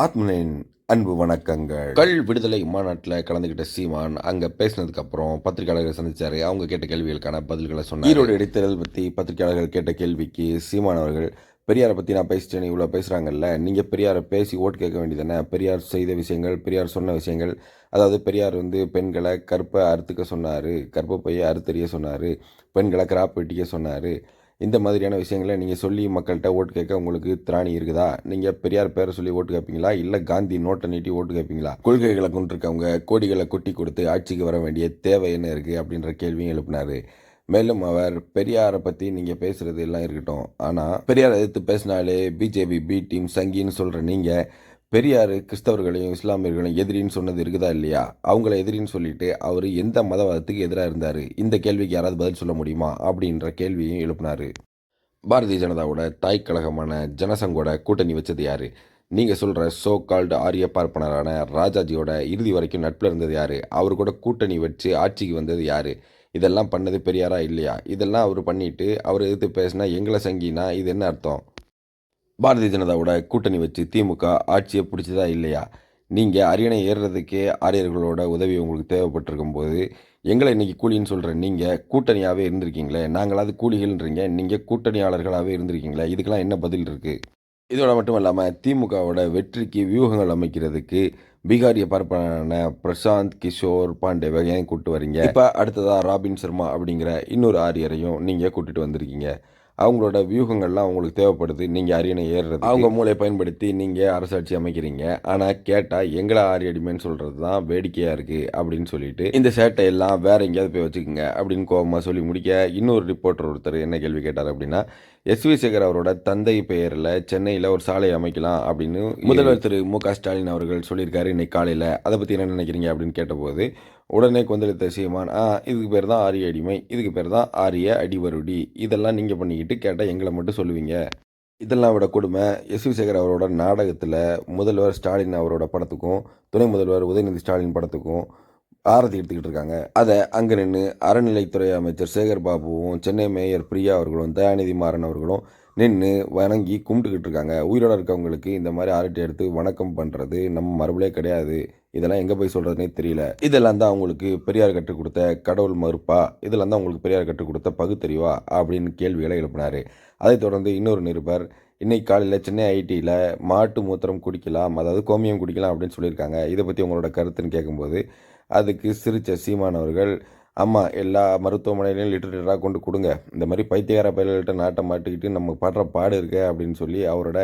ஆத்மனின் அன்பு வணக்கங்கள். கள் விடுதலை மாநாட்டில் கலந்துக்கிட்ட சீமான் அங்கே பேசினதுக்கு அப்புறம் பத்திரிகையாளர்கள் சந்திச்சாரு. அவங்க கேட்ட கேள்விகளுக்கான பதில்களை சொன்னார். ஈரோடு இடைத்தேர்தல் பற்றி பத்திரிகையாளர்கள் கேட்ட கேள்விக்கு சீமான் அவர்கள் பெரியாரை பற்றி நான் பேசிட்டேன் இவ்வளோ பேசுகிறாங்கல்ல நீங்கள் பெரியாரை பேசி ஓட்டு கேட்க வேண்டியதானே பெரியார் செய்த விஷயங்கள் பெரியார் சொன்ன விஷயங்கள். அதாவது பெரியார் வந்து பெண்களை கற்பை அறுத்துக்க சொன்னார் கற்பை பையை அறுத்தறிய சொன்னார் பெண்களை கிராப் வெட்டிக்க சொன்னார். இந்த மாதிரியான விஷயங்களை நீங்கள் சொல்லி மக்கள்கிட்ட ஓட்டு கேட்க உங்களுக்கு திராணி இருக்குதா? நீங்கள் பெரியார் பேரை சொல்லி ஓட்டு கேட்பீங்களா? இல்லை காந்தி நோட்டை நீட்டி ஓட்டு கேட்பீங்களா? கொள்கைகளை கொண்டிருக்கவங்க கோடிகளை கொட்டி கொடுத்து ஆட்சிக்கு வர வேண்டிய தேவை என்ன இருக்குது அப்படின்ற கேள்வியும் எழுப்பினார். மேலும் அவர் பெரியாரை பற்றி நீங்கள் பேசுகிறது எல்லாம் இருக்கட்டும். ஆனால் பெரியார் எதிர்த்து பேசினாலே பிஜேபி பி டீம் சங்கின்னு சொல்கிற நீங்கள் பெரியார் கிறிஸ்தவர்களையும் இஸ்லாமியர்களையும் எதிரின்னு சொன்னது இருக்குதா இல்லையா? அவங்கள எதிரின்னு சொல்லிட்டு அவர் எந்த மதவாதத்துக்கு எதிராக இருந்தார்? இந்த கேள்விக்கு யாராவது பதில் சொல்ல முடியுமா? அப்படின்ற கேள்வியும் எழுப்பினார். பாரதிய ஜனதாவோட தாய் கழகமான ஜனசங்கோட கூட்டணி வச்சது யார்? நீங்கள் சொல்கிற சோ கால்டு ஆரிய பார்ப்பனரான ராஜாஜியோட இறுதி வரைக்கும் நட்பில் இருந்தது யார்? அவர் கூட கூட்டணி வச்சு ஆட்சிக்கு வந்தது யார்? இதெல்லாம் பண்ணது பெரியாரா இல்லையா? இதெல்லாம் அவர் பண்ணிவிட்டு அவர் எதிர்த்து பேசினா எங்களை சங்கினா இது என்ன அர்த்தம்? பாரதிய ஜனதாவோட கூட்டணி வச்சு திமுக ஆட்சியை பிடிச்சதா இல்லையா? நீங்கள் அரியணை ஏறுறதுக்கே ஆரியர்களோட உதவி உங்களுக்கு தேவைப்பட்டிருக்கும் போது எங்களை இன்னைக்கு கூலின்னு சொல்கிற நீங்கள் கூட்டணியாகவே இருந்திருக்கீங்களே நாங்களாவது கூலிகள்ன்றீங்க நீங்கள் கூட்டணியாளர்களாகவே இருந்திருக்கீங்களே இதுக்கெல்லாம் என்ன பதில் இருக்குது இதோட மட்டும் இல்லாமல் திமுகவோட வெற்றிக்கு வியூகங்கள் அமைக்கிறதுக்கு பீகாரிய பார்ப்பனான பிரசாந்த் கிஷோர் பாண்டேவை ஏன் கூட்டு வரீங்க? இப்போ அடுத்ததா ராபின் சர்மா அப்படிங்கிற இன்னொரு ஆரியரையும் நீங்கள் கூட்டிட்டு வந்திருக்கீங்க. அவங்களோட வியூகங்கள்லாம் அவங்களுக்கு தேவைப்படுது. நீங்கள் அரியணை ஏறுறது அவங்க மூளையை பயன்படுத்தி நீங்கள் அரசாட்சி அமைக்கிறீங்க. ஆனால் கேட்டால் எங்களை ஆரிய அடிமைன்னு சொல்கிறது தான் வேடிக்கையாக இருக்குது அப்படின்னு சொல்லிட்டு இந்த சேட்டை எல்லாம் வேற எங்கேயாவது போய் வச்சுக்கோங்க அப்படின்னு கோபமாக சொல்லி முடிக்க இன்னொரு ரிப்போர்ட்டர் ஒருத்தர் என்ன கேள்வி கேட்டார் அப்படின்னா எஸ். வி. சேகர் அவரோட தந்தை பெயரில் சென்னையில் ஒரு சாலை அமைக்கலாம் அப்படின்னு முதல்வர் திரு மு க ஸ்டாலின் அவர்கள் சொல்லியிருக்காரு இன்னைக்கு காலையில். அதை பற்றி என்ன நினைக்கிறீங்க அப்படின்னு கேட்டபோது உடனே கொந்தளித்த சீமான் ஆ இதுக்கு பேர் தான் ஆரிய அடிமை இதுக்கு பேர் தான் ஆரிய அடிவருடி இதெல்லாம் நீங்கள் பண்ணிக்கிட்டு கேட்டால் எங்களை மட்டும் சொல்லுவீங்க. இதெல்லாம் விட கொடுமை எஸ். வி சேகர் அவரோட நாடகத்தில் முதல்வர் ஸ்டாலின் அவரோட படத்துக்கும் துணை முதல்வர் உதயநிதி ஸ்டாலின் படத்துக்கும் ஆரத்தி எடுத்துக்கிட்டு இருக்காங்க. அதை அங்கே நின்று அறநிலைத்துறை அமைச்சர் சேகர் பாபுவும் சென்னை மேயர் பிரியா அவர்களும் தயாநிதி மாறன் அவர்களும் நின்று வணங்கி கும்பிட்டுக்கிட்டு இருக்காங்க உயிரோட இருக்கவங்களுக்கு இந்த மாதிரி ஆர்டி எடுத்து வணக்கம் பண்ணுறது நம்ம மரபுலே கிடையாது. இதெல்லாம் எங்கே போய் சொல்கிறதுனே தெரியல. இதெல்லாம் தான் அவங்களுக்கு பெரியார் கற்றுக் கொடுத்த கடவுள் மறுப்பா? இதெல்லாம் தான் உங்களுக்கு பெரியார் கற்றுக் கொடுத்த பகுத்தறிவா? அப்படின்னு கேள்விகளை எழுப்பினார். அதைத் தொடர்ந்து இன்னொரு நிருபர் இன்னைக்கு காலையில் சென்னை ஐடியில் மாட்டு மூத்திரம் குடிக்கலாம் அதாவது கோமியம் குடிக்கலாம் அப்படின்னு சொல்லியிருக்காங்க. இதை பற்றி உங்களோட கருத்துன்னு கேட்கும்போது அதுக்கு சிரித்த சீமானவர்கள் ஆமாம் எல்லா மருத்துவமனையிலையும் லிட்டர் லிட்டராக கொண்டு கொடுங்க. இந்த மாதிரி பைத்தியகார பயல்கள்கிட்ட நாட்டை மாட்டிக்கிட்டு நம்ம படுற பாடு இருக்க அப்படின்னு சொல்லி அவரோட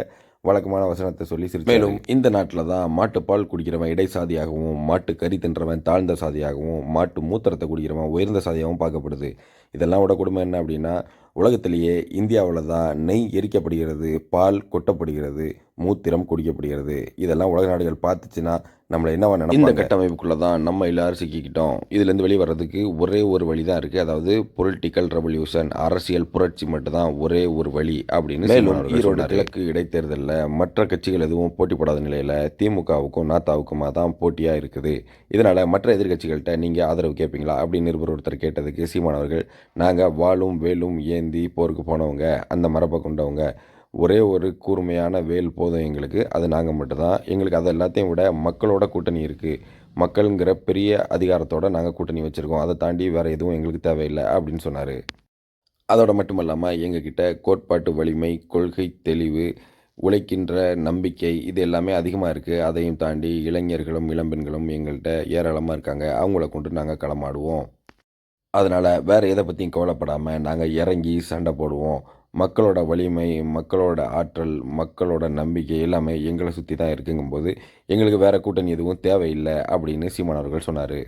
வழக்கமான வசனத்தை சொல்லி சிரிச்சு மேலும் இந்த நாட்டில் தான் மாட்டுப்பால் குடிக்கிறவன் இடைசாதியாகவும் மாட்டு கறி தின்றவன் தாழ்ந்த சாதியாகவும் மாட்டு மூத்திரத்தை குடிக்கிறவன் உயர்ந்த சாதியாகவும் பார்க்கப்படுது. இதெல்லாம் விட கொடுமை என்ன அப்படின்னா உலகத்திலேயே இந்தியாவில் தான் நெய் எரிக்கப்படுகிறது பால் கொட்டப்படுகிறது மூத்திரம் குடிக்கப்படுகிறது. இதெல்லாம் உலக நாடுகள் பார்த்துச்சுன்னா நம்மளை என்னவா நினைப்பாங்க? இந்த கட்டமைப்புக்குள்ளே தான் நம்ம எல்லாரும் சிக்கிக்கிட்டோம். இதுலேருந்து வெளியே வர்றதுக்கு ஒரே ஒரு வழி தான் இருக்குது அதாவது பொலிட்டிக்கல் ரெவல்யூஷன் அரசியல் புரட்சி மட்டும்தான் ஒரே ஒரு வழி அப்படின்னு மேலும் ஈரோடு கிழக்கு இடைத்தேர்தலில் மற்ற கட்சிகள் எதுவும் போட்டி போடாத நிலையில் திமுகவுக்கும் நாத்தாவுக்குமா தான் போட்டியாக இருக்குது. இதனால் மற்ற எதிர்க்கட்சிகள்கிட்ட நீங்கள் ஆதரவு கேட்பீங்களா அப்படின்னு நிருபர் ஒருத்தர் கேட்டதுக்கு சீமான் அவர்கள் நாங்கள் வாளும் வேலும் ஏந்தி போருக்கு போனவங்க அந்த மரபை கொண்டவங்க ஒரே ஒரு கூர்மையான வேல் போதும் எங்களுக்கு. அது நாங்கள் மட்டும்தான். எங்களுக்கு அது எல்லாத்தையும் விட மக்களோட கூட்டணி இருக்குது மக்களுங்கிற பெரிய அதிகாரத்தோட நாங்கள் கூட்டணி வச்சுருக்கோம். அதை தாண்டி வேறு எதுவும் எங்களுக்கு தேவையில்லை அப்படின்னு சொன்னார். அதோட மட்டும் இல்லாமல் எங்ககிட்ட கோட்பாட்டு வலிமை கொள்கை தெளிவு உழைக்கின்ற நம்பிக்கை இது எல்லாமே அதிகமாக இருக்குது அதையும் தாண்டி இளைஞர்களும் இளம்பெண்களும் எங்கள்கிட்ட ஏராளமாக இருக்காங்க. அவங்கள கொண்டு நாங்கள் களமாடுவோம். அதனால் வேறு எதை பற்றியும் கவலைப்படாமல் நாங்கள் இறங்கி சண்டை போடுவோம். மக்களோட வலிமை மக்களோட ஆற்றல் மக்களோட நம்பிக்கை எல்லாமே எங்களை சுற்றி தான் இருக்குங்கும்போது எங்களுக்கு வேறு கூட்டணி எதுவும் தேவையில்லை அப்படின்னு சீமான் அவர்கள் சொன்னார்.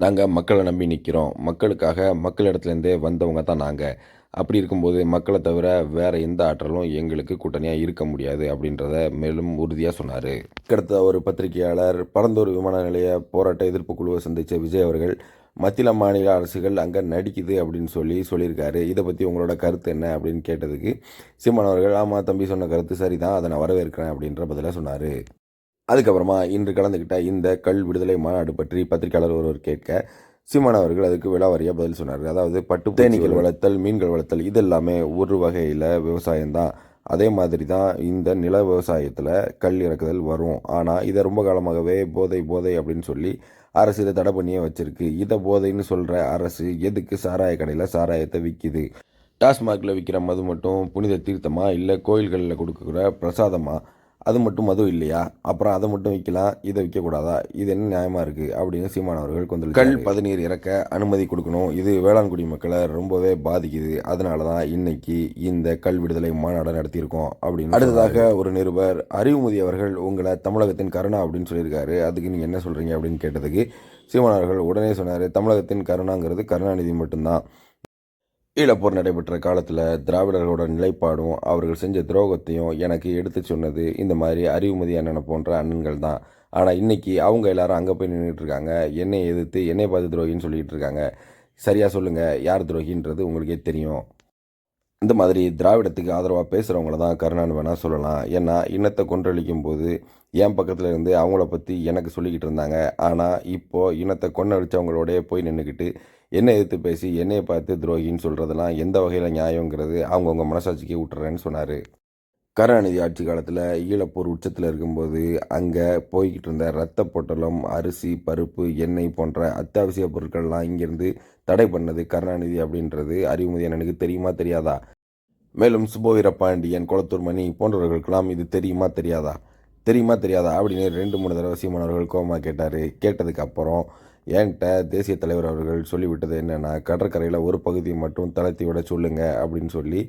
நாங்கள் மக்களை நம்பி நிற்கிறோம் மக்களுக்காக மக்களிடத்துலேருந்தே வந்தவங்க தான் நாங்கள் அப்படி இருக்கும்போது மக்களை தவிர வேறு எந்த ஆற்றலும் எங்களுக்கு கூட்டணியாக இருக்க முடியாது அப்படின்றத மேலும் உறுதியாக சொன்னார். அடுத்த ஒரு பத்திரிகையாளர் பரந்தூர் விமான நிலைய போராட்ட எதிர்ப்பு குழுவை சந்தித்த விஜய் அவர்கள் மத்திய மாநில அரசுகள் அங்கே நடிக்குது அப்படின்னு சொல்லி சொல்லியிருக்காரு. இதை பற்றி உங்களோட கருத்து என்ன அப்படின்னு கேட்டதுக்கு சீமான் அவர்கள் ஆமாம் தம்பி சொன்ன கருத்து சரி தான் அதை நான் வரவேற்கிறேன் அப்படின்ற பதிலாக சொன்னார். அதுக்கப்புறமா இன்று கலந்துக்கிட்ட இந்த கல் விடுதலை மாநாடு பற்றி பத்திரிகையாளர் ஒருவர் கேட்க சீமான் அவர்கள் அதுக்கு விலாவாரியாக பதில் சொன்னார். அதாவது பட்டு தேனீக்கள் வளர்த்தல் மீன்கள் வளர்த்தல் இது எல்லாமே ஒரு வகையில் விவசாயம்தான். அதே மாதிரி தான் இந்த நில விவசாயத்தில் கல் இறக்குதல் வரும். ஆனால் இதை ரொம்ப காலமாகவே போதை போதை அப்படின்னு சொல்லி அரசு இதை தடை பண்ணியே வச்சிருக்கு. இதை போதைன்னு சொல்கிற அரசு எதுக்கு சாராய கடையில் சாராயத்தை விற்கிது டாஸ்மாகில் விற்கிற மது மட்டும் புனித தீர்த்தமாக இல்லை கோயில்களில் கொடுக்குற பிரசாதமாக அது மட்டும் மது இல்லையா? அப்புறம் அதை மட்டும் விற்கலாம் இதை விற்கக்கூடாதா? இது என்ன நியாயமாக இருக்குது அப்படின்னு சீமான் அவர்கள் கொண்டு கல் பதநீர் இறக்க அனுமதி கொடுக்கணும். இது வேளாண்குடி மக்களை ரொம்பவே பாதிக்குது. அதனால தான் இன்னைக்கு இந்த கல் விடுதலை மாநாடு நடத்தியிருக்கோம் அப்படின்னு அடுத்ததாக ஒரு நிருபர் அறிவுமதி அவர்கள் உங்களை தமிழகத்தின் கருணா அப்படின்னு சொல்லியிருக்காரு. அதுக்கு நீங்கள் என்ன சொல்கிறீங்க அப்படின்னு கேட்டதுக்கு சீமான் அவர்கள் உடனே சொன்னார் தமிழகத்தின் கருணாங்கிறது கருணாநிதி மட்டும்தான். ஈழப்போர் நடைபெற்ற காலத்தில் திராவிடர்களோட நிலைப்பாடும் அவர்கள் செஞ்ச துரோகத்தையும் எனக்கு எடுத்து சொன்னது இந்த மாதிரி அறிவுமதி அண்ணனை போன்ற அண்ணன்கள் தான். ஆனால் இன்றைக்கி அவங்க எல்லாரும் அங்கே போய் நின்றுட்டு இருக்காங்க. என்னை எதிர்த்து என்னை பார்த்து துரோகின்னு சொல்லிகிட்டு இருக்காங்க. சரியாக சொல்லுங்கள் யார் துரோகின்றது உங்களுக்கே தெரியும். இந்த மாதிரி திராவிடத்துக்கு ஆதரவாக பேசுகிறவங்கள தான் கருணான்னு வேணால் சொல்லலாம். ஏன்னா இனத்தை கொன்றளிக்கும் போது என் பக்கத்தில் இருந்து அவங்கள பற்றி எனக்கு சொல்லிக்கிட்டு இருந்தாங்க. ஆனால் இப்போது இனத்தை கொன்னடிச்சவங்களோடய போய் நின்றுக்கிட்டு என்னை எதிர்த்து பேசி என்னையை பார்த்து துரோகின்னு சொல்கிறதெல்லாம் எந்த வகையில் நியாயங்கிறது அவங்கவுங்க மனசாட்சிக்கு விட்டுறேன்னு சொன்னார். கருணாநிதி ஆட்சி காலத்தில் ஈழப்போர் உச்சத்தில் இருக்கும்போது அங்கே போய்கிட்டு இருந்த ரத்த பொட்டலம் அரிசி பருப்பு எண்ணெய் போன்ற அத்தியாவசிய பொருட்கள்லாம் இங்கேருந்து தடை பண்ணது கருணாநிதி அப்படின்றது அறிவுமதி எனக்கு தெரியுமா தெரியாதா? மேலும் சுபவீர பாண்டியன் குளத்தூர் மணி போன்றவர்களுக்கெல்லாம் இது தெரியுமா தெரியாதா? தெரியுமா தெரியாதா? அப்படின்னு ரெண்டு மூணு தடவை சீமானவர்கள் கோமா கேட்டார். கேட்டதுக்கு அப்புறம் என்கிட்ட தேசிய தலைவர் அவர்கள் சொல்லிவிட்டது என்னென்னா கடற்கரையில் ஒரு பகுதியை மட்டும் தளர்த்தி விட சொல்லுங்க அப்படின்னு சொல்லி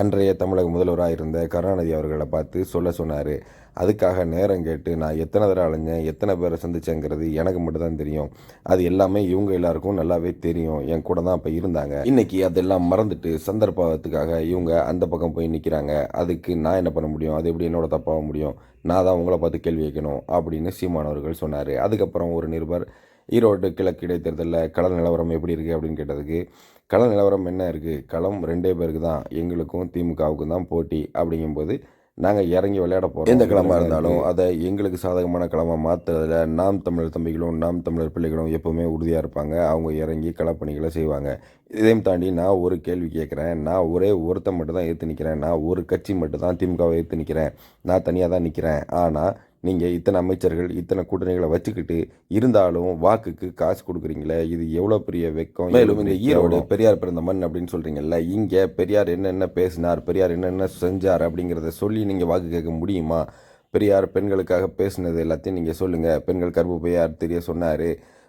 அன்றைய தமிழக முதல்வராக இருந்த கருணாநிதி அவர்களை பார்த்து சொல்ல சொன்னார். அதுக்காக நேரம் கேட்டு நான் எத்தனை தடவை அலைஞ்சேன் எத்தனை பேரை சந்திச்சேங்கிறது எனக்கு மட்டும்தான் தெரியும். அது எல்லாமே இவங்க எல்லாருக்கும் நல்லாவே தெரியும். என் கூட தான் அப்போ இருந்தாங்க. இன்றைக்கி அதெல்லாம் மறந்துட்டு சந்தர்ப்பத்துக்காக இவங்க அந்த பக்கம் போய் நிற்கிறாங்க அதுக்கு நான் என்ன பண்ண முடியும்? அது எப்படி என்னோட தப்பாக முடியும்? நான் தான் உங்களை பார்த்து கேள்வி கேட்கணும் அப்படின்னு சீமானவர்கள் சொன்னார். அதுக்கப்புறம் ஒரு நிருபர் ஈரோடு கிழக்கு இடைத்தேர்தலில் கள நிலவரம் எப்படி இருக்குது அப்படின்னு கேட்டதுக்கு கள நிலவரம் என்ன இருக்குது களம் ரெண்டே பேருக்கு தான் எங்களுக்கும் திமுகவுக்கும் தான் போட்டி அப்படிங்கும்போது நாங்கள் இறங்கி விளையாட போகிறோம் எந்த களமாக இருந்தாலும் அதை எங்களுக்கு சாதகமான களமாக மாற்றுறதுல நாம் தமிழர் தம்பிகளும் நாம் தமிழர் பிள்ளைகளும் எப்போவுமே உறுதியாக இருப்பாங்க. அவங்க இறங்கி களப்பணிகளை செய்வாங்க. இதையும் தாண்டி நான் ஒரு கேள்வி கேட்குறேன். நான் ஒரே ஒருத்தன் மட்டும் தான் ஏற்று நிற்கிறேன் நான் ஒரு கட்சி மட்டும் தான் திமுகவை ஏற்று நிற்கிறேன் நான் தனியாக தான் நிற்கிறேன் ஆனால் நீங்கள் இத்தனை அமைச்சர்கள் இத்தனை கூட்டணிகளை வச்சுக்கிட்டு இருந்தாலும் வாக்குக்கு காசு கொடுக்குறீங்களே இது எவ்வளோ பெரிய வெக்கம் மேலும் இந்த ஈரோடு பெரியார் பிறந்த மண் அப்படின்னு சொல்கிறீங்கல்ல இங்கே பெரியார் என்னென்ன பேசினார் பெரியார் என்னென்ன செஞ்சார் அப்படிங்கிறத சொல்லி நீங்கள் வாக்கு கேட்க முடியுமா? பெரியார் பெண்களுக்காக பேசினது எல்லாத்தையும் நீங்கள் சொல்லுங்கள் பெண்கள் கர்ப்பப்பையார் தெரிய சொன்னார்.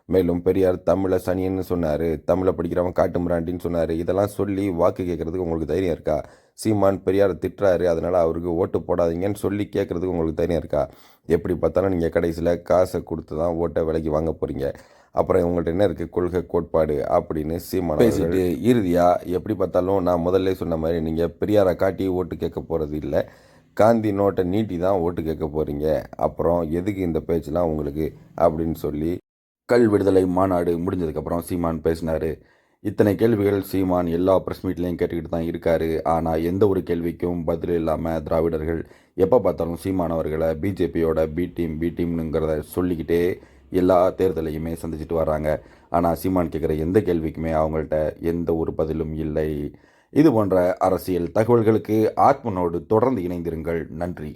மேலும் பெரியார் தமிழை சனியன்னு சொன்னார். தமிழை படிக்கிறவன் காட்டு மிராண்டின்னு சொன்னார். இதெல்லாம் சொல்லி வாக்கு கேட்குறதுக்கு உங்களுக்கு தைரியம் இருக்கா? சீமான் பெரியார் திட்டுறாரு அதனால் அவருக்கு ஓட்டு போடாதீங்கன்னு சொல்லி கேட்குறதுக்கு உங்களுக்கு தைரியம் இருக்கா? எப்படி பார்த்தாலும் நீங்கள் கடைசியில் காசை கொடுத்து தான் ஓட்டை விலைக்கு வாங்க போகிறீங்க அப்புறம் உங்கள்கிட்ட என்ன இருக்குது கொள்கை கோட்பாடு அப்படின்னு சீமான் பேசிட்டு இறுதியாக எப்படி பார்த்தாலும் நான் முதல்ல சொன்ன மாதிரி நீங்கள் பெரியாரை காட்டி ஓட்டு கேட்க போகிறது இல்லை. காந்தி நோட்டை நீட்டி தான் ஓட்டு கேட்க போகிறீங்க அப்புறம் எதுக்கு இந்த பேச்செலாம் உங்களுக்கு? அப்படின்னு சொல்லி கல் விடுதலை மாநாடு முடிஞ்சதுக்கப்புறம் சீமான் பேசினார். இத்தனை கேள்விகள் சீமான் எல்லா ப்ரெஸ் மீட்லேயும் கேட்டுக்கிட்டு தான் இருக்காரு. ஆனால் எந்த ஒரு கேள்விக்கும் பதில் இல்லாமல் திராவிடர்கள் எப்போ பார்த்தாலும் சீமானவர்களை பிஜேபியோட பி டீம் பி டீம்னுங்கிறத சொல்லிக்கிட்டே எல்லா தேர்தலையுமே சந்திச்சுட்டு வராங்க. ஆனால் சீமான் கேட்குற எந்த கேள்விக்குமே அவங்கள்ட்ட எந்த ஒரு பதிலும் இல்லை. இது போன்ற அரசியல் தகவல்களுக்கு ஆத்மனோடு தொடர்ந்து இணைந்திருங்கள். நன்றி.